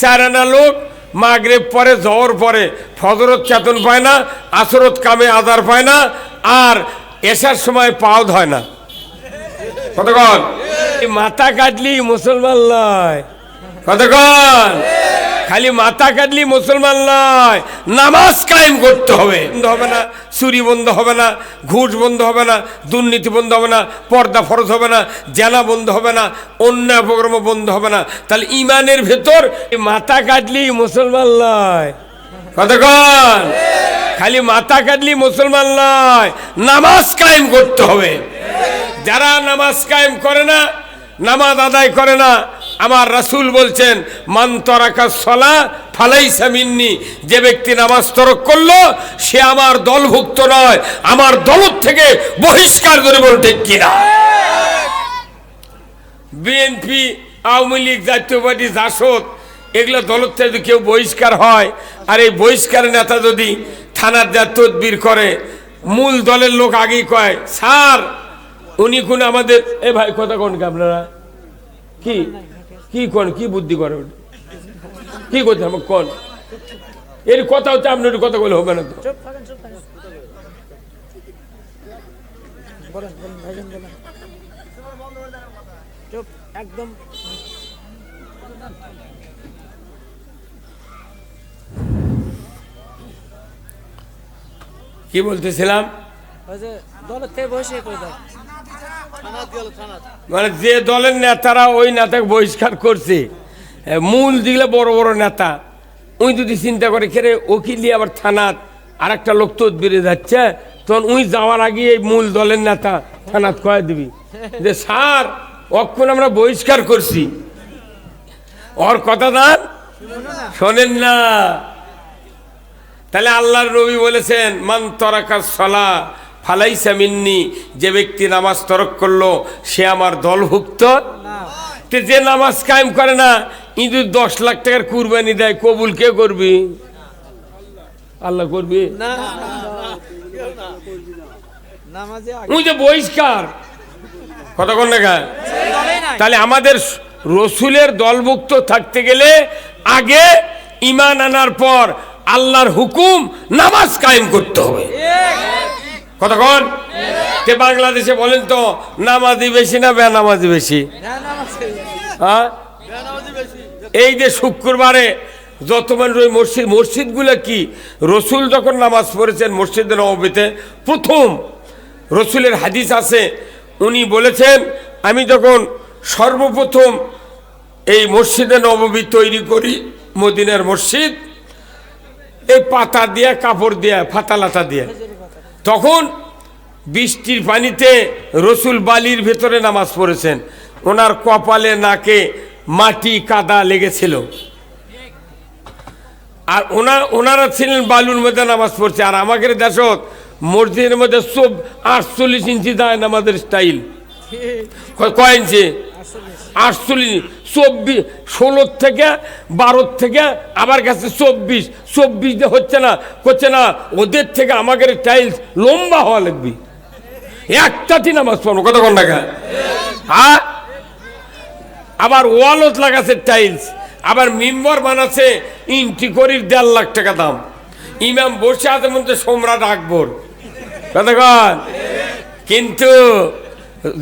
চারানা লোক মাগরেব পরে জহর পরে ফজরত চেতন পায় না আসরত কামে আদার পায় না আর এসার সময় পাও হয় না। কতক্ষণ মাথা কাটলি মুসলমান লয়। কতক্ষণ খালি মাথা কাটলি মুসলমান নয়, নামাজ কায়েম করতে হবে। বন্ধ হবে না, চুরি বন্ধ হবে না, ঘুষ বন্ধ হবে না, দুর্নীতি বন্ধ হবে না, পর্দা ফরজ হবে না, জেনা বন্ধ হবে না অন্য অপকর্ম বন্ধ হবে না। তাহলে ইমানের ভেতর মাথা কাটলি মুসলমান নয়। কতক্ষণ খালি মাথা কাটলি মুসলমান নয়, নামাজ কায়েম করতে হবে। যারা নামাজ কায়েম করে না, নামাজ আদায় করে না আমার রাসূল বলছেন, মান তরাকা সলা ফালাই সামিন্নি যে ব্যক্তি নামাজ তরক করল, সে আমার দলভুক্ত নয়, আমার দল থেকে বহিষ্কার করে বল ঠিক কিনা? বিএনপি, আওয়ামী লীগ, জাতীয় পার্টি, জাসদ, এগুলো দলের থেকে কেউ বহিষ্কার হয়, আর এই বহিষ্কারের নেতা যদি থানার যা তদবির করে, মূল দলের লোক আগেই কয়, স্যার, উনি কোন আমাদের এ ভাই, কথা কোন আপনারা? কি? কি কোন কি বুদ্ধি করে? কি করতে হবে? কোন? এর কথা হচ্ছে আপনার কথা বলে হবে না তো। একদম। কি বলতেছিলাম? দলের থেকে বসে করে দাও মানে যে দলের নেতারা ওই নেতাকে বহিষ্কার করছে মূল দিলে বড় বড় নেতা। উই যদি চিন্তা করে খেরে ওকিল আবার থানাত আর একটা লোক তদবিরে যাচ্ছে? তখন উই যাওয়ার আগে এই মূল দলের নেতা থানাত কয়ে দিবি যে, স্যার, অক্ষণ আমরা বহিষ্কার করছি। ওর কথা না? শোনেন না। তাহলে আল্লাহর রবি বলেছেন, মান তরাকা সলা ফালাইসা মিন্নি যে ব্যক্তি নামাজ তরক করল সে আমার দলভুক্ত। তে যে নামাজ কায়েম করে না ইঁদুর দশ লাখ টাকার কুরবানি দেয় কবুল কে করবি? আল্লাহ করবি? যে বহিষ্কার। কতক্ষণ দেখা তাহলে আমাদের রসুলের দলভুক্ত থাকতে গেলে আগে ইমান আনার পর আল্লাহর হুকুম নামাজ কায়েম করতে হবে। কতক্ষণ? কে বাংলাদেশে বলেন তো, নামাজি বেশি না বেনামাজি বেশি? হ্যাঁ? এই যে শুক্রবারে যত মানুষ মসজিদ, মসজিদগুলো কি? রসুল যখন নামাজ পড়েছেন মসজিদে নবীতে প্রথম রসুলের হাদিস আছে, উনি বলেছেন, আমি যখন সর্বপ্রথম এই মসজিদে নববী তৈরি করি, মদিনার মসজিদ, এই পাতা দিয়ে, কাপড় দিয়া, ফাতালাতা দিয়া। তখন বৃষ্টির পানিতে রসুল বালির ভেতরে নামাজ পড়েছেন। ওনার কপালে নাকে মাটি কাদা লেগেছিল। আর ওনা ওনারা ছিলেন বালুর মধ্যে নামাজ পড়ছে। আর আমাদের দেশত মসজিদের মধ্যে সব আটচল্লিশ ইঞ্চি দেয় আমাদের স্টাইল কয় ইঞ্চি? আটচল্লিশ চব্বিশ, ষোলোর থেকে বারোর থেকে আমার কাছে চব্বিশ। চব্বিশ হচ্ছে না হচ্ছে না, ওদের থেকে আমাদের টাইলস লম্বা হওয়া লাগবে। একটাটি নামাজ পড়ব কতক্ষণ টাকা হ্যাঁ? আবার ওয়ালত লাগাছে টাইলস আবার মিম্বর বানাচ্ছে ইঞ্চি করির দেড় লাখ টাকা দাম। ইমাম বসে আছে মধ্যে সম্রাট আকবর। কতক্ষণ কিন্তু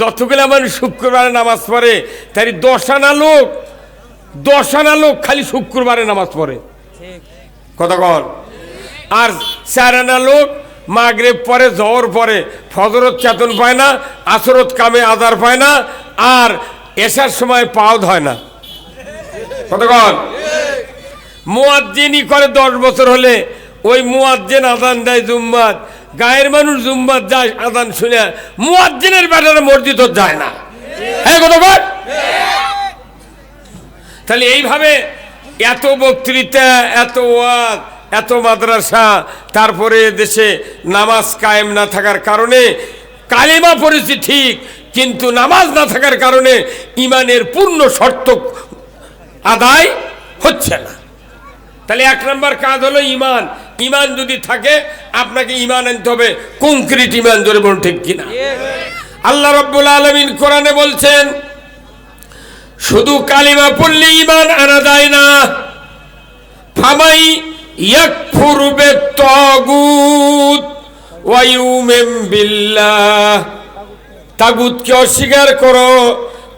যতগুলো মানুষ শুক্রবারে নামাজ পড়ে, তারই দশানা লোক দশানা লোক খালি শুক্রবারে নামাজ পড়ে। ঠিক কতক্ষণ আর চারানা লোক মাগরেব পরে, জহর পরে, ফজরত চেতন পায় না, আসরত কামে আদার পায় না, আর এসার সময় পাও হয় না। কতক্ষণ মুয়াজ্জিনই করে দশ বছর হলে, ওই মুয়াজ্জিন আদান দেয় জুম্মাত গায়ের মানুষ জুম্মাত যায়, আদান শুনে মুয়াজ্জিনের ব্যাটারে মসজিদ যায় না। হ্যাঁ তাহলে এইভাবে এত বক্তৃতা, এত ওয়াজ, এত মাদ্রাসা, তারপরে দেশে নামাজ কায়েম না থাকার কারণে কালিমা পড়েছি ঠিক, কিন্তু নামাজ না থাকার কারণে ইমানের পূর্ণ শর্ত আদায় হচ্ছে না। তাহলে এক নম্বর কাজ হলো ইমান। ইমান যদি থাকে, আপনাকে ইমান আনতে হবে। কংক্রিট ইমান ধরে বলুন ঠিক কিনা? আল্লাহ রব্বুল আলমিন কোরআনে বলছেন, শুধু কালিমা পড়লে ইমান আনা যায় না। ফামাই ইয়াকফুর বিত্তাগুত ওয়া ইউমিন বিল্লাহ। তাগুতকে অস্বীকার করো,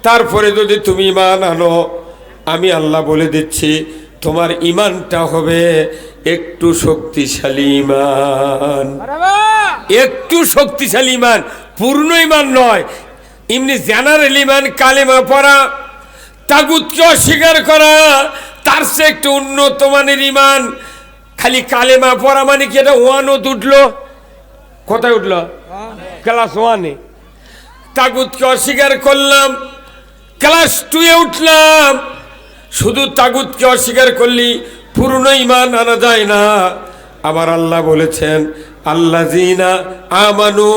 তারপরে যদি তুমি ইমান আনো, আমি আল্লাহ বলে দিচ্ছি, তোমার ইমানটা হবে একটু শক্তিশালী ইমান একটু শক্তিশালী ইমান পূর্ণ ইমান নয়। এমনি জেনারেল ইমান কালেমা পড়া তাগুতকে অস্বীকার করা তার সে একটু উন্নত মানের ইমান খালি কালেমা পড়া মানে কি এটা ওয়ানও উঠল কোথায় উঠল? ক্লাস ওয়ানে তাগুতকে অস্বীকার করলাম ক্লাস টুয়ে উঠলাম। শুধু তাগুতকে অস্বীকার করলি পুরনো ইমান আনা যায় না। আবার আল্লাহ বলেছেন আল্লাহ জিনা আমানু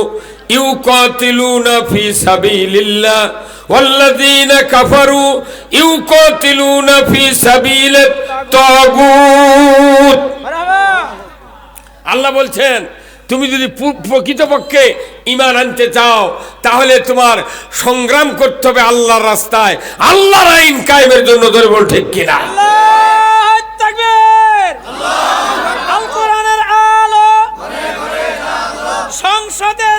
ইউকাতিলুনা ফি সাবিলিল্লাহ, ওয়াল্লাযীনা কাফারু ইউকাতিলুনা ফি সাবিল তাগুত। আল্লাহ বলছেন, তুমি যদি প্রকৃতপক্ষে ইমান আনতে চাও, তাহলে তোমার সংগ্রাম করতে হবে আল্লাহর রাস্তায়। আল্লাহর আইন কায়েমের জন্য ধরে বল ঠিক কিনা? আল্লাহ! সংসদে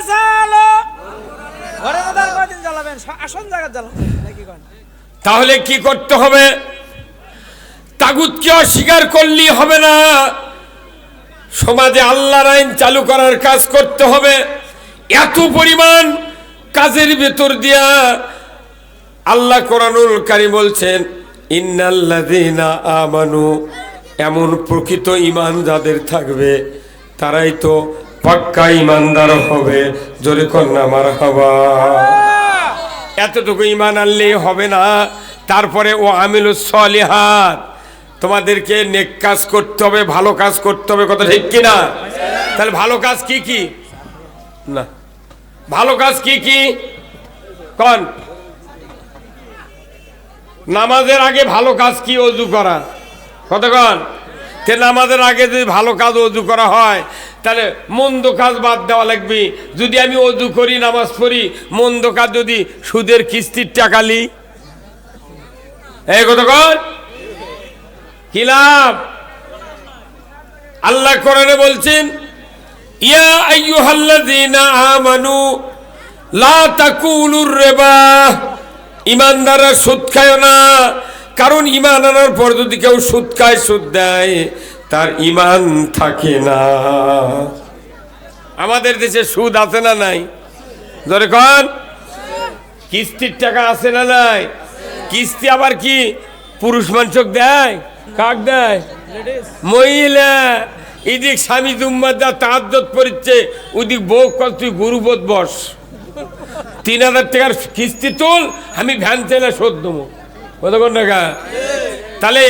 ঘরে জ্বালাবেন? আসন জায়গা তাহলে কি করতে হবে? তাগুতকে অস্বীকার করলেই হবে না। সমাজে আল্লাহর আইন চালু করার কাজ করতে হবে। এত পরিমাণ কাজের ভেতর দিয়া আল্লাহ কোরআনুল কারি বলছেন ইন্নাল্লাযীনা আমানু, এমন প্রকৃত ইমান যাদের থাকবে, তারাই তো পাক্কা ইমানদার হবে। জোরে কন্যা মার হবা এতটুকু ইমান আনলেই হবে না। তারপরে, ও আমিল সলিহাত, তোমাদেরকে নেক কাজ করতে হবে, ভালো কাজ করতে হবে, কথা ঠিক কিনা? তাহলে ভালো কাজ কি কি? না। ভালো কাজ কি কি? কন। নামাজের আগে ভালো কাজ কি অজু করা? কতক্ষণ তে নামাজের আগে যদি ভালো কাজ অজু করা হয়, তাহলে মন্দ কাজ বাদ দেওয়া লাগবে। যদি আমি অজু করি, নামাজ পড়ি, মন্দ কাজ যদি সুদের কিস্তির টাকা লি। কতক্ষণ কি লাভ? আল্লাহ কোরআনে বলছেন, ইয়া আমানু, লা তাকুলুর ইমানদাররা সুদ খায় না। কারণ ইমান আনার পর যদি কেউ সুদ খায়, সুদ দেয়, তার ইমান থাকে না। আমাদের দেশে সুদ আছে না নাই? ধরে কন। কিস্তির টাকা আছে না নাই? কিস্তি আবার কি পুরুষ মানুষক দেয়? কাক দেয়? মহিলা। এদিক স্বামী জুম্মার যা তাহাজ্জত পড়ছে ওদিক বউ কল তুই গুরুবোধ বস। তিন হাজার টাকার কিস্তি তুল, আমি ভ্যান চাইলে শোধ দেবো। কতক্ষণ টাকা তাহলে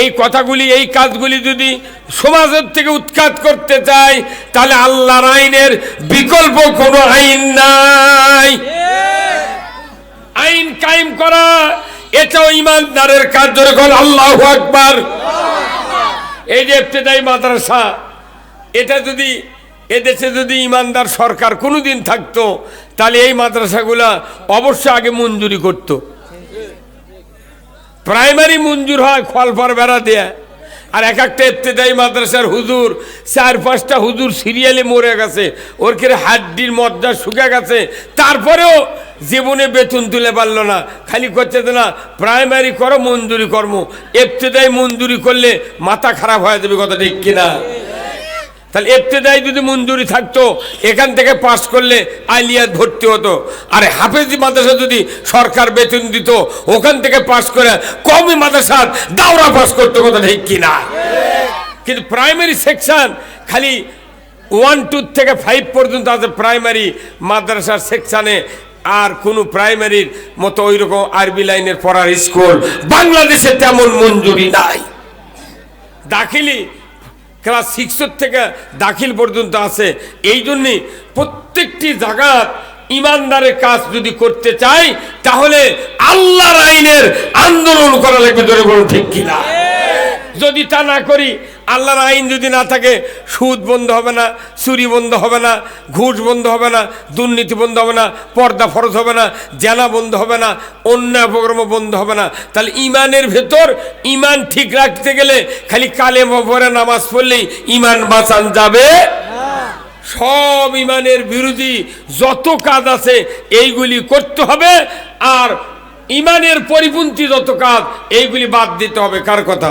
এই কথাগুলি, এই কাজগুলি যদি সমাজের থেকে উৎখাত করতে চাই, তাহলে আল্লাহর আইনের বিকল্প কোনো আইন নাই। আইন কায়েম করা, এটাও ইমানদারের কাজ কল আল্লাহ আকবার। এই যে ইবতেদায়ী মাদ্রাসা, এটা যদি এদেশে যদি ইমানদার সরকার কোনোদিন থাকতো, তাহলে এই মাদ্রাসাগুলা অবশ্যই আগে মঞ্জুরি করত। প্রাইমারি মঞ্জুর হয় খলফার বেড়া দেয়া আর এক একটা ইবতেদায়ী মাদ্রাসার হুজুর, চার পাঁচটা হুজুর সিরিয়ালে মরে গেছে, ওর কেড়ে হাড্ডির মজ্জা শুকে গেছে, তারপরেও জীবনে বেতন তুলে পারল না। খালি করছে না, প্রাইমারি করো, মঞ্জুরি কর্ম। এফতেদাই মঞ্জুরি করলে মাথা খারাপ হয়ে যাবে, কথা ঠিক কিনা? তাহলে এফতেদাই যদি মঞ্জুরি থাকতো, এখান থেকে পাস করলে আলিয়াত ভর্তি হতো। আর হাফেজি মাদ্রাসা যদি সরকার বেতন দিত, ওখান থেকে পাস করে কমই মাদ্রাসার দাওরা পাস করতো, কথা ঠিক কিনা কিন্তু প্রাইমারি সেকশন খালি ওয়ান, টু থেকে ফাইভ পর্যন্ত আছে প্রাইমারি মাদ্রাসার সেকশানে। আর কোনো প্রাইমারির মতো ওই রকম আরবি লাইনের পড়ার স্কুল বাংলাদেশে তেমন মঞ্জুরি নাই। দাখিলি ক্লাস সিক্সের থেকে দাখিল পর্যন্ত আছে। এই জন্যে প্রত্যেকটি জায়গার ইমানদারের কাজ যদি করতে চাই তাহলে আল্লাহর আইনের আন্দোলন করা লাগবে ধরে বলুন ঠিক কিনা? যদি তা না করি আল্লাহর আইন যদি না থাকে, সুদ বন্ধ হবে না, চুরি বন্ধ হবে না, ঘুষ বন্ধ হবে না, দুর্নীতি বন্ধ হবে না, পর্দা ফরজ হবে না, জেনা বন্ধ হবে না, অন্যায় অপকর্ম বন্ধ হবে না। তাহলে ইমানের ভেতর ইমান ঠিক রাখতে গেলে খালি কালে পরে নামাজ পড়লেই ইমান বাঁচান যাবে। সব ইমানের বিরোধী যত কাজ আছে, এইগুলি করতে হবে। আর ইমানের পরিপন্থী যত কাজ, এইগুলি বাদ দিতে হবে। কার কথা?